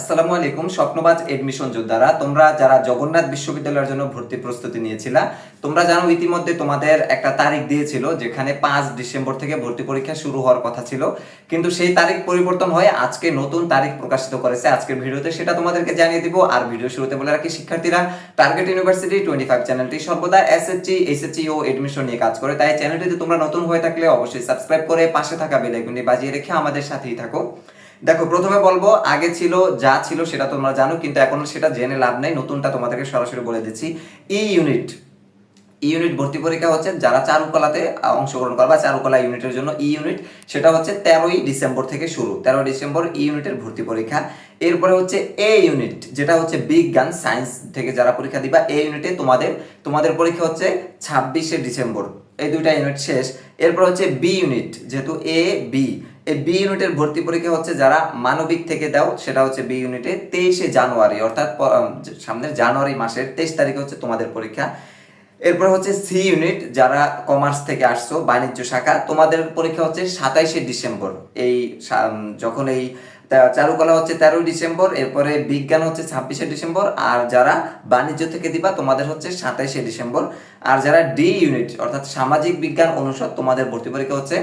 আসসালামু আলাইকুম, স্বপ্নবাজ এডমিশন যোদ্ধারা। তোমরা যারা জগন্নাথ বিশ্ববিদ্যালয়ের জন্য ভর্তি প্রস্তুতি নিয়েছিলা, তোমরা জানো ইতিমধ্যে তোমাদের একটা তারিখ দিয়েছিল, যেখানে পাঁচ ডিসেম্বর থেকে ভর্তি পরীক্ষা শুরু হওয়ার কথা ছিল। কিন্তু সেই তারিখ পরিবর্তন হয়ে আজকে নতুন তারিখ প্রকাশিত করেছে আজকের ভিডিওতে। সেটা তোমাদেরকে জানিয়ে দিব। আর ভিডিও শুরুতে বলে রাখি, শিক্ষার্থীরা টার্গেট ইউনিভার্সিটি টোয়েন্টি ফাইভ চ্যানেলটি সর্বদা এসএসসি এসএসসি ও এডমিশন নিয়ে কাজ করে। তাই চ্যানেলটিতে তোমরা নতুন হয়ে থাকলে অবশ্যই সাবস্ক্রাইব করে পাশে থাকা বেল বাজিয়ে রেখে আমাদের সাথেই থাকো। দেখো, প্রথমে বলব, আগে ছিল যা ছিল সেটা তোমরা জানো, কিন্তু এখন সেটা জেনে লাভ নাই, নতুনটা তোমাদেরকে সরাসরি বলে দিচ্ছি। ই ইউনিট ইউনিট ভর্তি পরীক্ষা হচ্ছে যারা চারুকলাতে অংশগ্রহণ করবে চারুকলা ইউনিটের জন্য ই ইউনিট সেটা হচ্ছে তেরোই ডিসেম্বর থেকে শুরু। তেরোই ডিসেম্বর ই ইউনিটের ভর্তি পরীক্ষা। এরপরে হচ্ছে এ ইউনিট যেটা হচ্ছে বিজ্ঞান, সায়েন্স থেকে যারা পরীক্ষা দিবা এ ইউনিটে তোমাদের তোমাদের পরীক্ষা হচ্ছে ছাব্বিশে ডিসেম্বর। এই দুইটা ইউনিট শেষ। এরপর হচ্ছে বি ইউনিট যেহেতু এ বি এই বি ইউনিটের ভর্তি পরীক্ষা হচ্ছে যারা মানবিক থেকে দাও, সেটা হচ্ছে বি ইউনিটে তেইশে জানুয়ারি, অর্থাৎ সামনের জানুয়ারি মাসের তেইশ তারিখে হচ্ছে তোমাদের পরীক্ষা। এরপর হচ্ছে সি ইউনিট যারা কমার্স থেকে আসছো, বাণিজ্য শাখা, তোমাদের পরীক্ষা হচ্ছে সাতাইশে ডিসেম্বর। এই যখন এই চারুকলা হচ্ছে তেরোই ডিসেম্বর, এরপরে বিজ্ঞান হচ্ছে ছাব্বিশে ডিসেম্বর, আর যারা বাণিজ্য থেকে দিবা তোমাদের হচ্ছে সাতাইশে ডিসেম্বর। আর যারা ডি ইউনিট, অর্থাৎ সামাজিক বিজ্ঞান অনুষদ, তোমাদের ভর্তি পরীক্ষা হচ্ছে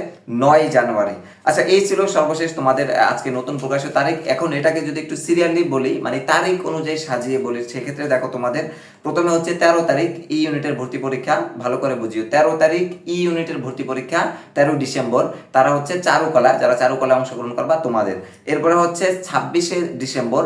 নয় জানুয়ারি। আচ্ছা এই ছিল সর্বশেষ তোমাদের আজকে নতুন প্রকাশের তারিখ। এখন এটাকে যদি একটু সিরিয়ালি বলি মানে তারিখ অনুযায়ী সাজিয়ে বলি, সেক্ষেত্রে দেখো তোমাদের, প্রথমে হচ্ছে তেরো তারিখ, ই ইউনিটের ভর্তি পরীক্ষা, ভালো করে বুঝিও। তেরো তারিখ, ই ইউনিটের ভর্তি পরীক্ষা তেরো ডিসেম্বর। তারা হচ্ছে চারুকলা, যারা চারুকলা অংশগ্রহণ করবা তোমাদের। এরপরে হচ্ছে ছাব্বিশে ডিসেম্বর,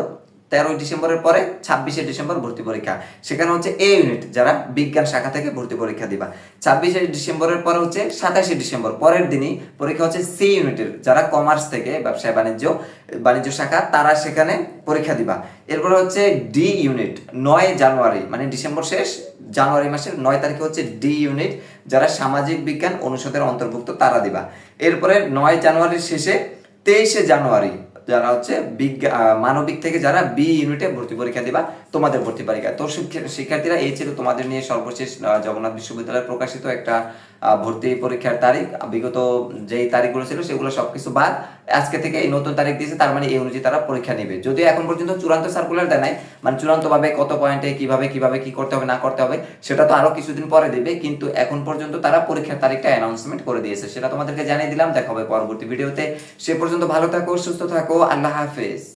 তেরোই ডিসেম্বরের পরে ছাব্বিশে ডিসেম্বর ভর্তি পরীক্ষা। সেখানে হচ্ছে এ ইউনিট যারা বিজ্ঞান শাখা থেকে ভর্তি পরীক্ষা দিবা। ছাব্বিশে ডিসেম্বরের পরে হচ্ছে সাতাশে ডিসেম্বর, পরের দিনই পরীক্ষা হচ্ছে সি ইউনিটের যারা কমার্স থেকে ব্যবসায় বাণিজ্য বাণিজ্য শাখা, তারা সেখানে পরীক্ষা দিবা। এরপরে হচ্ছে ডি ইউনিট নয় জানুয়ারি মানে ডিসেম্বর শেষ, জানুয়ারি মাসের নয় তারিখে হচ্ছে ডি ইউনিট যারা সামাজিক বিজ্ঞান অনুষদের অন্তর্ভুক্ত, তারা দিবা। এরপরে নয় জানুয়ারির শেষে তেইশে জানুয়ারি যারা হচ্ছে বিজ্ঞা মানবিক থেকে যারা বি ইউনিটে ভর্তি পরীক্ষা দিবা, তোমাদের ভর্তি পরীক্ষা। তো শিক্ষা- শিক্ষার্থীরা, এই ছিল তোমাদের নিয়ে সর্বশেষ জগন্নাথ বিশ্ববিদ্যালয়ে প্রকাশিত একটা ভর্তি পরীক্ষার তারিখ। বিগত যেই তারিখগুলো ছিল, সেগুলো সবকিছু বাদ। আজকে থেকে এই নতুন তারিখ দিয়েছে, তার মানে এই অনুযায়ী তারা পরীক্ষা নেবে। যদিও এখন পর্যন্ত চূড়ান্ত সার্কুলার দেয় নাই মানে চূড়ান্তভাবে কত পয়েন্টে কীভাবে কীভাবে, কি করতে হবে, না করতে হবে, সেটা তো আরও কিছুদিন পরে দেবে, কিন্তু এখন পর্যন্ত তারা পরীক্ষার তারিখটা অ্যানাউন্সমেন্ট করে দিয়েছে, সেটা তোমাদেরকে জানিয়ে দিলাম, দেখা হবে পরবর্তী ভিডিওতে সে পর্যন্ত ভালো থাকো, সুস্থ থাকো, আল্লাহ হাফেজ।